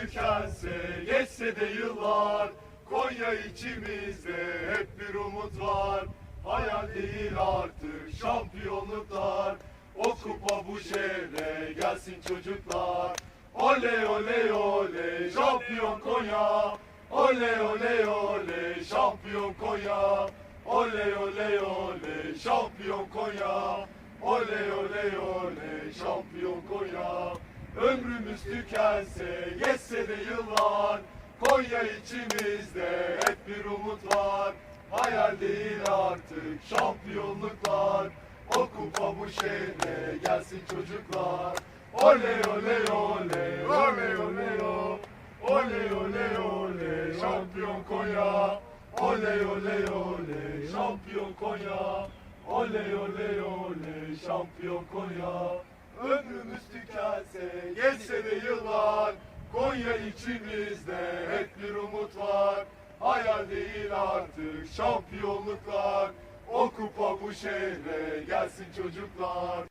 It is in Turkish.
tükense geçse de yıllar Konya içimizde hep bir umut var. Hayal değil artık şampiyonluklar. O kupa bu şehre gelsin çocuklar. Oley oley oley şampiyon Konya. Oley oley oley şampiyon Konya. Oley oley oley şampiyon Konya. Oley oley oley şampiyon Konya Ömrümüz tükense geçse de yıllar Konya içimizde hep bir umut var. Hayal değil artık şampiyonluklar. O kupa bu şehre gelsin çocuklar. Oley oley oley oley oley o Oley oley oley şampiyon Konya. Oley oley oley şampiyon Konya. Oley oley oley şampiyon Konya. Ömrümüz yıllar Konya içimizde hep bir umut var. Hayal değil artık şampiyonluklar. O kupa bu şehre gelsin çocuklar